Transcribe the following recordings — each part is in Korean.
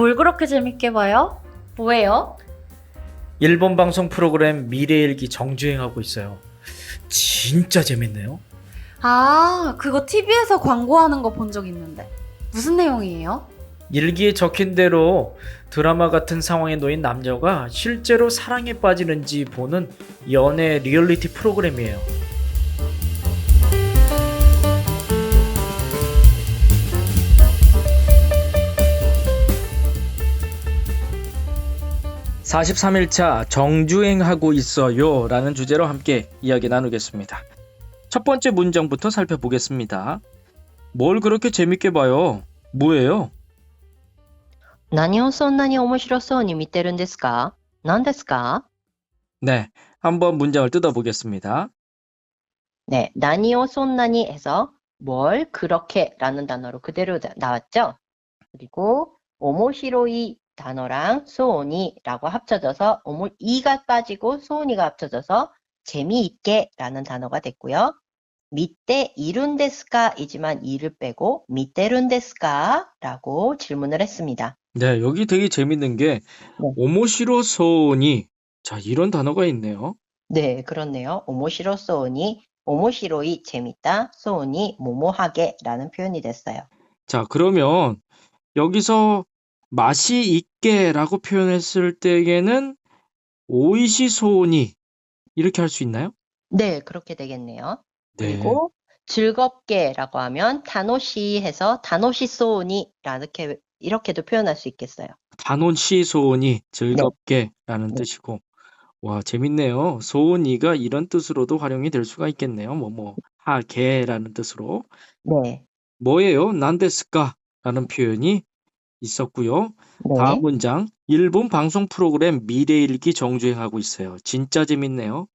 뭘 그렇게 재밌게 봐요? 뭐예요? 일본 방송 프로그램 미래일기 정주행하고 있어요. 진짜 재밌네요. 아, 그거 TV에서 광고하는 거 본 적 있는데. 무슨 내용이에요? 일기에 적힌 대로 드라마 같은 상황에 놓인 남녀가 실제로 사랑에 빠지는지 보는 연애 리얼리티 프로그램이에요. (43일차) 정주행하고 있어요 라는 주제로 함께 이야기 나누겠습니다 첫 번째 문장부터 살펴보겠습니다 뭘 그렇게 재밌게 봐요 뭐예요 何をそんなに面白そうに見てるんですか何ですか 네, 한번 문장을 뜯어보겠습니다. 네, 何をそんなに 해서 뭘 그렇게 라는 단어로 그대로 나- 나왔죠? 그리고 面白い 단어랑 소원이라고 합쳐져서 오모, 이가 빠지고 소원이가 합쳐져서 재미있게 라는 단어가 됐고요. 밑에 이룬데스까 이지만 이를 빼고 밑에룬데스까 라고 질문을 했습니다. 네, 여기 되게 재밌는 게 네. 오모시로 소니 자, 이런 단어가 있네요. 네, 그렇네요. 오모시로 소원이 오모시로이 재밌다, 소원이 모모하게 라는 표현이 됐어요. 자, 그러면 여기서 맛이 있게라고 표현했을 때에는 오이시 소니 이렇게 할 수 있나요? 네, 그렇게 되겠네요. 네. 그리고 즐겁게라고 하면 다노시 해서 다노시 소원이 이렇게 이렇게도 표현할 수 있겠어요. 단온시 소니 즐겁게라는 네. 뜻이고 와, 재밌네요. 소니가 이런 뜻으로도 활용이 될 수가 있겠네요. 뭐 뭐 하게라는 뜻으로. 네, 뭐예요? 난데스까? 라는 표현이 있었고요. 네, 다음 문장. 일본 방송 프로그램 미래일기 정주행하고 있어요. 진짜 재밌네요.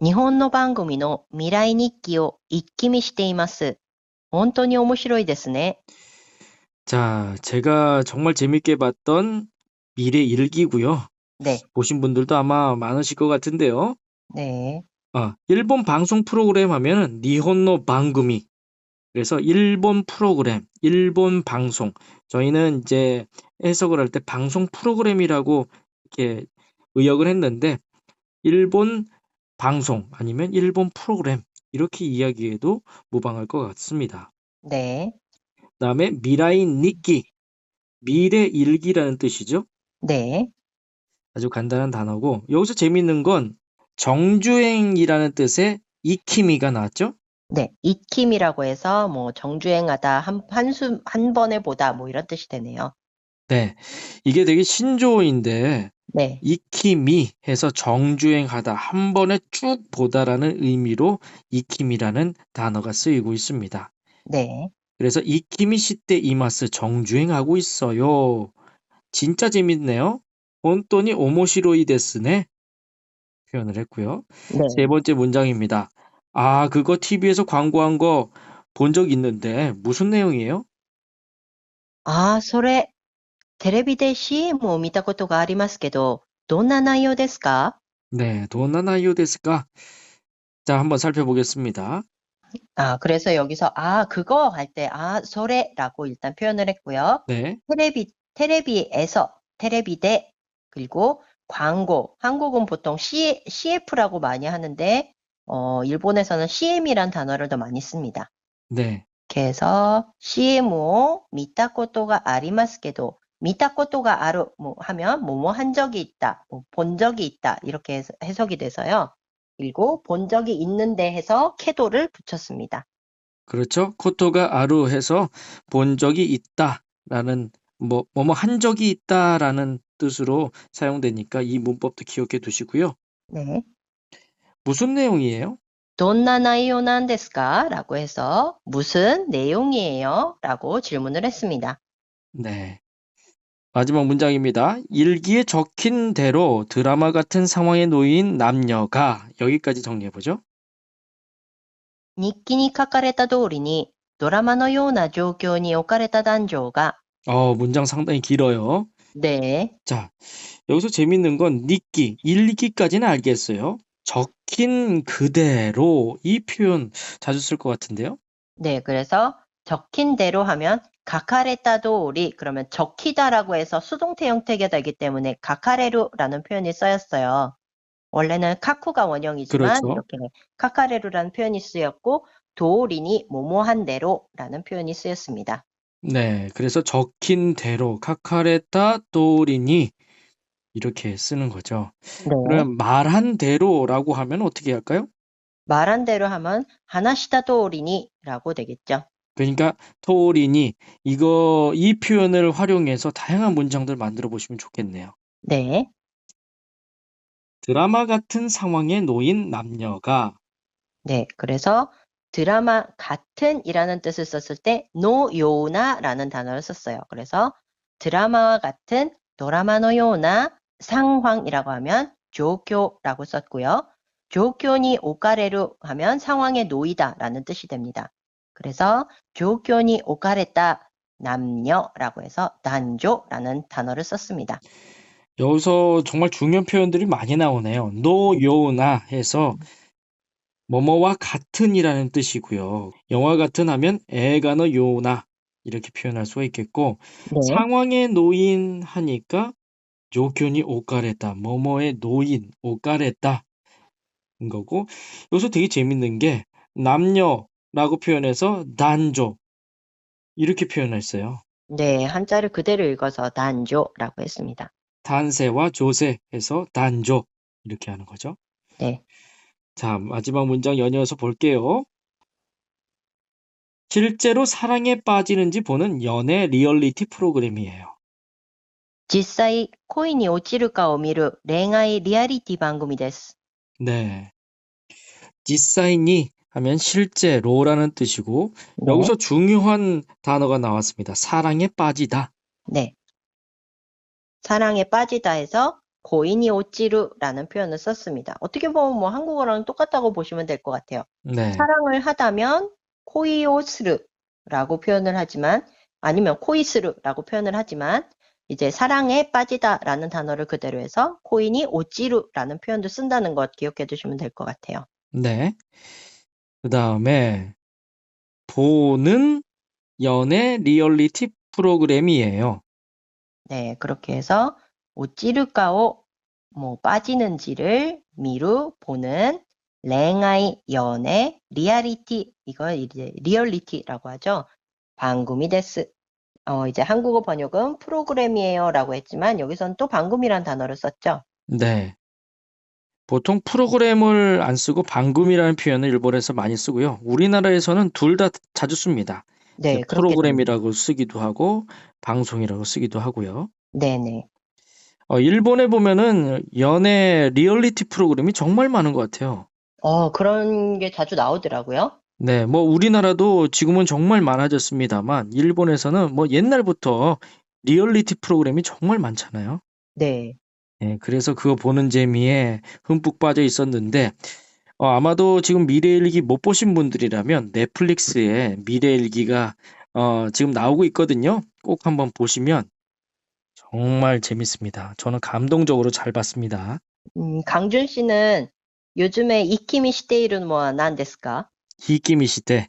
日本の番組の未来日記を一気見しています。本当に面白いですね。 자, 제가 정말 재밌게 봤던 미래일기고요. 네, 보신 분들도 아마 많으실 것 같은데요. 네, 아, 일본 방송 프로그램 하면은 니혼노 방구미. 그래서 일본 프로그램, 일본 방송. 저희는 이제 해석을 할 때 방송 프로그램이라고 이렇게 의역을 했는데 일본 방송 아니면 일본 프로그램 이렇게 이야기해도 무방할 것 같습니다. 네, 그다음에 미라이 니끼. 미래 일기라는 뜻이죠. 네, 아주 간단한 단어고 여기서 재밌는 건 정주행이라는 뜻의 이키미가 나왔죠? 네. 익힘이라고 해서 뭐 정주행하다, 한, 한수, 한 번에 보다 뭐 이런 뜻이 되네요. 네. 이게 되게 신조어인데 네, 이키미 해서 정주행하다 한 번에 쭉 보다라는 의미로 이키미라는 단어가 쓰이고 있습니다. 네, 그래서 이키미 시대 이마스 정주행하고 있어요. 진짜 재밌네요. 혼돈이 오모시로이 데스네 표현을 했고요. 네. 세 번째 문장입니다. 아, 그거 TV에서 광고한 거 본 적 있는데 무슨 내용이에요? ああ、それ、テレビで CM を見たことがありますけど、どんな内容ですか 네, 도나나요 데스까? 자, 한번 살펴보겠습니다. 아, 그래서 여기서, 아, 그거 할 때, 아, 소래라고 일단 표현을 했고요. 네, 테레비, 테레비에서, 테레비대, 그리고 광고. 한국은 보통 C, CF라고 많이 하는데, 어, 일본에서는 CM이란 단어를 더 많이 씁니다. 네. 그래서 CM오 미타코토가 아리마스케도 미타코토가 아루 뭐 하면 뭐뭐 한 적이 있다, 뭐 본 적이 있다 이렇게 해석이 돼서요. 그리고 본 적이 있는데 해서 케도를 붙였습니다. 그렇죠. 코토가 아루 해서 본 적이 있다라는 뭐 뭐뭐 한 적이 있다라는 뜻으로 사용되니까 이 문법도 기억해 두시고요. 네. 무슨 내용이에요? どんな内容なんですか? 라고 해서 무슨 내용이에요? 라고 질문을 했습니다. 네. 마지막 문장입니다. 일기에 적힌 대로 드라마 같은 상황에 놓인 남녀가 여기까지 정리해 보죠. 日記に書かれた通りにドラマのような状況に置かれた男女が 어, 문장 상당히 길어요. 네, 자, 여기서 재밌는 건 니끼, 일기까지는 알겠어요. 적힌 그대로 이 표현 자주 쓸 것 같은데요. 네, 그래서 적힌 대로 하면 가카레타 도리 그러면 적히다라고 해서 수동태 형태가 되기 때문에 가카레루라는 표현이 쓰였어요. 원래는 카쿠가 원형이지만 그렇죠. 이렇게 카카레루라는 표현이 쓰였고 도리니 모모한 대로라는 표현이 쓰였습니다. 네, 그래서 적힌 대로 카카레타 또리니 이렇게 쓰는 거죠. 네. 그럼 말한 대로라고 하면 어떻게 할까요? 말한 대로 하면 하나시다 도리니라고 되겠죠. 그러니까 토리니 이거 이 표현을 활용해서 다양한 문장들 만들어 보시면 좋겠네요. 네. 드라마 같은 상황에 놓인 남녀가 네. 그래서 드라마 같은이라는 뜻을 썼을 때 노요나라는 단어를 썼어요. 그래서 드라마와 같은 도라마노 요나 상황이라고 하면 조교라고 썼고요. 조교니 오카레루 하면 상황에 놓이다 라는 뜻이 됩니다. 그래서 조교니 오카레타 남녀라고 해서 난조라는 단어를 썼습니다. 여기서 정말 중요한 표현들이 많이 나오네요. 노요나 해서 뭐뭐와 같은이라는 뜻이고요. 영화 같은 하면 에가노 요나 이렇게 표현할 수가 있겠고 네. 상황에 놓인 하니까 조견이 오까레다 뭐뭐에 놓인 오까레다 인 거고 여기서 되게 재밌는 게 남녀라고 표현해서 난조 이렇게 표현했어요. 네, 한자를 그대로 읽어서 난조라고 했습니다. 단세와 조세 해서 단조 이렇게 하는 거죠. 네. 자, 마지막 문장 연이어서 볼게요. 실제로 사랑에 빠지는지 보는 연애 리얼리티 프로그램이에요. 実際、恋に落ちるかを見る恋愛リアリティ番組です。 네. 지사이니 하면 실제로라는 뜻이고 여기서 중요한 단어가 나왔습니다. 사랑에 빠지다. 네. 사랑에 빠지다 해서 고인이 오찌르라는 표현을 썼습니다. 어떻게 보면 뭐 한국어랑 똑같다고 보시면 될 것 같아요. 네. 사랑을 하다면 코이오스르라고 표현을 하지만 아니면 코이스르라고 표현을 하지만 이제 사랑에 빠지다라는 단어를 그대로 해서 코인이 오찌르라는 표현도 쓴다는 것 기억해 두시면 될 것 같아요. 네. 그 다음에 보는 연애 리얼리티 프로그램이에요. 네, 그렇게 해서 오찌르까오 뭐 빠지는지를 미루 보는 랭아이 연애 리얼리티 이걸 이제 리얼리티라고 하죠. 방금이 데스. 어, 이제 한국어 번역은 프로그램이에요라고 했지만 여기서는 또 방금이란 단어를 썼죠. 네. 보통 프로그램을 안 쓰고 방금이라는 표현을 일본에서 많이 쓰고요. 우리나라에서는 둘 다 자주 씁니다. 네, 프로그램이라고 쓰기도 하고 방송이라고 쓰기도 하고요. 네네. 어, 일본에 보면은 연애 리얼리티 프로그램이 정말 많은 것 같아요. 어, 그런 게 자주 나오더라고요. 네, 뭐 우리나라도 지금은 정말 많아졌습니다만 일본에서는 뭐 옛날부터 리얼리티 프로그램이 정말 많잖아요. 네. 네, 그래서 그거 보는 재미에 흠뻑 빠져 있었는데 어, 아마도 지금 미래일기 못 보신 분들이라면 넷플릭스에 미래일기가 어, 지금 나오고 있거든요. 꼭 한번 보시면 정말 재밌습니다. 저는 감동적으로 잘 봤습니다. 음, 강준 씨는 요즘에 이키미 시테이르는 뭐난 ですか? 이키미 시대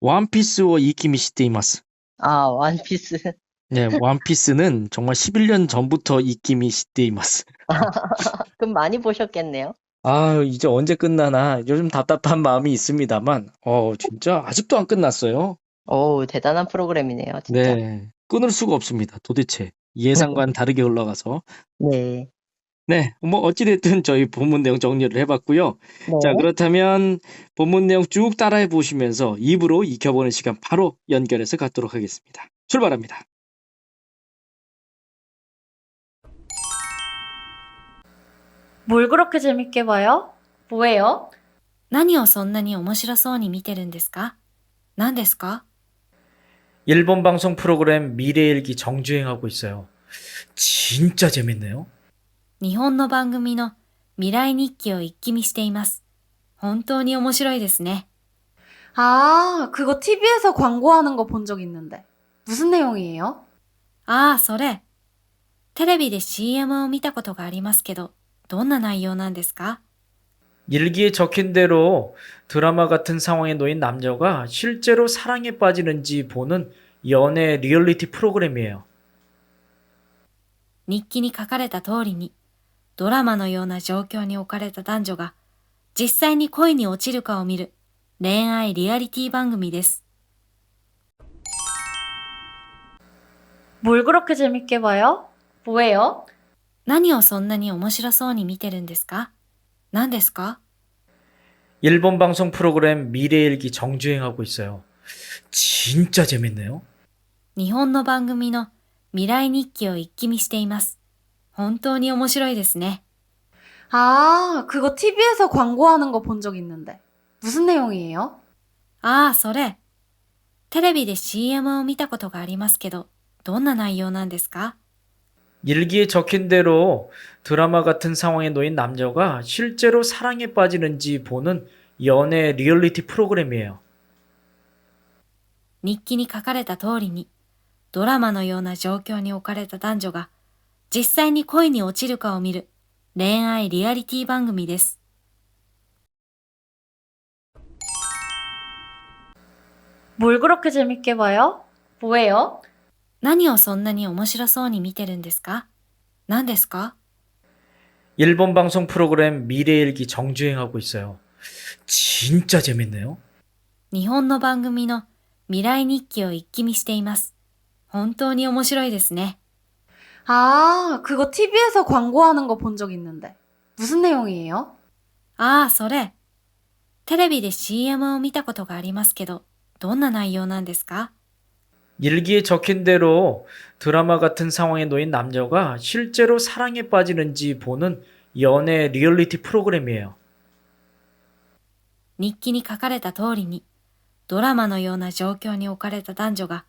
원피스와 이키미 시대이마스. 아, 원피스. 네, 원피스는 정말 11년 전부터 이키미 시대이마스. 그럼 많이 보셨겠네요. 아, 이제 언제 끝나나 요즘 답답한 마음이 있습니다만, 어, 진짜 아직도 안 끝났어요. 오, 대단한 프로그램이네요, 진짜. 네, 끊을 수가 없습니다. 도대체 예상과는 다르게 흘러가서. 네. 네, 뭐 어찌됐든 저희 본문 내용 정리를 해봤고요. 네. 자, 그렇다면 본문 내용 쭉 따라해 보시면서 입으로 익혀보는 시간 바로 연결해서 갖도록 하겠습니다. 출발합니다. 뭘 그렇게 재밌게 봐요? 뭐예요? 何をそんなに面白そうに見てるんですか何ですか 일본 방송 프로그램 미래일기 정주행하고 있어요. 진짜 재밌네요. 日本の番組の未来日記を一気見しています。本当に面白いですね。 아, 그거 TV에서 광고하는 거 본 적 있는데. 무슨 내용이에요? ああ、それ。テレビで CM を見たことがありますけど、どんな内容なんですか 일기에 적힌 대로 드라마 같은 상황에 놓인 남녀가 실제로 사랑에 빠지는지 보는 연애 리얼리티 프로그램이에요. 日記に書かれた通りに、 ドラマのような状況に置かれた男女が、実際に恋に落ちるかを見る恋愛リアリティ番組です。 뭘 그렇게 재밌게 봐요? 뭐예요? 何をそんなに面白そうに見てるんですか何ですか 일본 방송 프로그램 미래일기 정주행하고 있어요. 진짜 재밌네요. 日本の番組の未来日記を一気見しています。 本当に面白いですね。 아, 그거 TV에서 광고하는 거 본 적 있는데. 무슨 내용이에요? ああ、それ。テレビで CM を見たことがありますけど、どんな内容なんですか 일기에 적힌 대로 드라마 같은 상황에 놓인 남녀가 실제로 사랑에 빠지는지 보는 연애 리얼리티 프로그램이에요. 日記に書かれた通りに、ドラマのような状況に置かれた男女が、 実際に恋に落ちるかを見る恋愛リアリティ番組です。 뭘 그렇게 재밌게 봐요? 뭐예요? 何をそんなに面白そうに見てるんですか何ですか 일본 방송 프로그램 미래일기 정주행하고 있어요. 진짜 재밌네요. 日本の番組の未来日記を一気見しています。本当に面白いですね。 아, 그거 TV에서 광고하는 거 본 적 있는데. 무슨 내용이에요? ああ、それ。テレビで CM を見たことがありますけど、どんな内容なんですか 일기에 적힌 대로 드라마 같은 상황에 놓인 남녀가 실제로 사랑에 빠지는지 보는 연애 리얼리티 프로그램이에요. 日記に書かれた通りに、ドラマのような状況に置かれた男女が、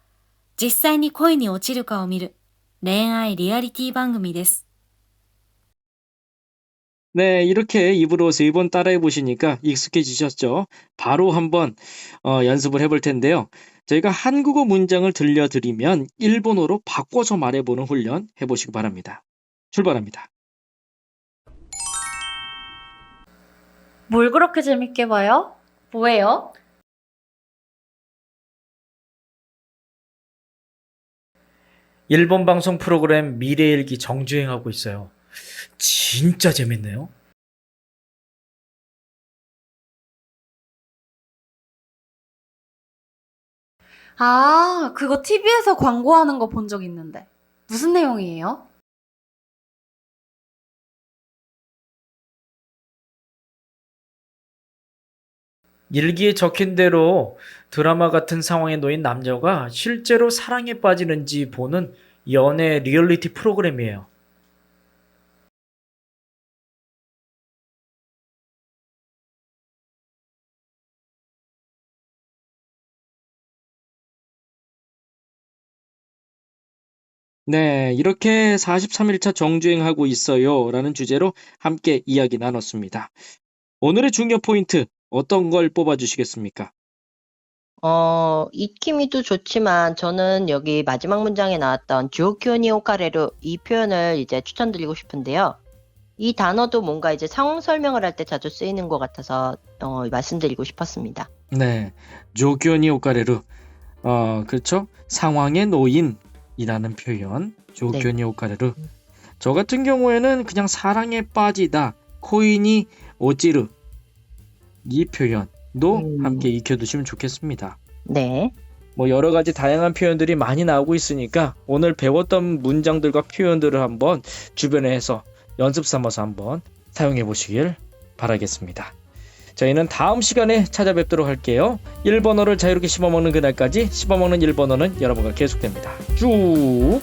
実際に恋に落ちるかを見る 恋愛リアリティ番組です。 네, 이렇게 입으로 세 번 따라해 보시니까 익숙해지셨죠? 바로 한번 어, 연습을 해볼 텐데요. 저희가 한국어 문장을 들려드리면 일본어로 바꿔서 말해보는 훈련 해보시기 바랍니다. 출발합니다. 뭘 그렇게 재밌게 봐요? 뭐예요? 일본 방송 프로그램 미래일기 정주행하고 있어요. 진짜 재밌네요. 아, 그거 TV에서 광고하는 거 본 적 있는데. 무슨 내용이에요? 일기에 적힌 대로 드라마 같은 상황에 놓인 남녀가 실제로 사랑에 빠지는지 보는 연애 리얼리티 프로그램이에요. '네. 이렇게 43일차 정주행하고 있어요. 라는 주제로 함께 이야기 나눴습니다. 오늘의 중요 포인트 어떤 걸 뽑아 주시겠습니까? 어, 이키미도 좋지만 저는 여기 마지막 문장에 나왔던 주오kyō니 오카레루 이 표현을 이제 추천드리고 싶은데요. 이 단어도 뭔가 이제 상황 설명을 할 때 자주 쓰이는 것 같아서 어, 말씀드리고 싶었습니다. 네. 조견이 오카레루. 어, 그렇죠? 상황에 놓인이라는 표현. 조견이 오카레루. 저 같은 경우에는 그냥 사랑에 빠지다. 코인이 오찌르. 이 표현 도 음. 함께 익혀두시면 좋겠습니다. 네. 뭐 여러 가지 다양한 표현들이 많이 나오고 있으니까 오늘 배웠던 문장들과 표현들을 한번 주변에 해서 연습 삼아서 한번 사용해 보시길 바라겠습니다. 저희는 다음 시간에 찾아뵙도록 할게요. 일본어를 자유롭게 씹어먹는 그날까지 씹어먹는 일본어는 여러분과 계속됩니다. 쭉!